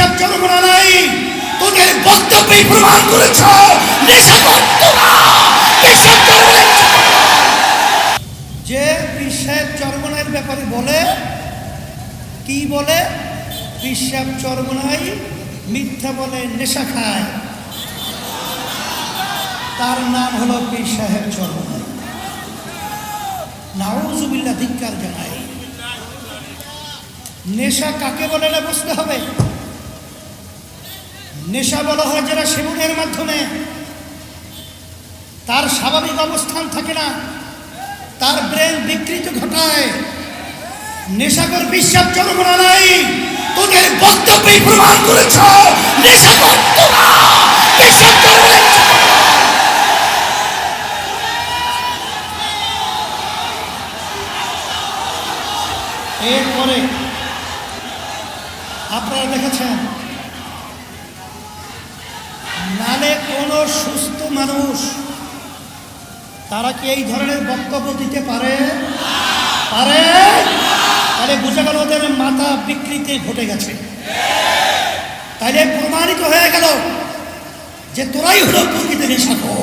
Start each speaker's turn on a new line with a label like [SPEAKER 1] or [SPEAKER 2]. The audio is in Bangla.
[SPEAKER 1] বিশ্বাস চরমনা নাই। তোদের বক্তব্যই প্রমাণ করেছ যে বিশ্বাস চরমনের ব্যাপারে বলে, কি বলে? বিশ্বাস চরমনাই মিথ্যা বলে, নেশা খায়। তার নাম হলো পীর সাহেব চরমনাই নাউজুবিল্লা ধিক্কার জানাই। নেশা কাকে বলে না বুঝতে হবে? নেশা বলা হয় যারা সেবনের মাধ্যমে, তার স্বাভাবিক অবস্থান থাকে না। তার ব্রেন বিকৃত ঘটায়। নেশাকর বিশ্বাস জনগণা নাই তোদের বক্তব্যই প্রমাণ করেছ নেশাকর এরপরে আপনারা দেখেছেন সুস্থ মানুষ। তারা কি এই ধরনের বক্তব্য দিতে পারে? পারে? তাহলে বুঝে গেল ওদের মাথা বিকৃতি ঘটে গেছে। তাইলে প্রমাণিত হয়ে গেল যে তোরাই হলো প্রকৃতির নেশাখোর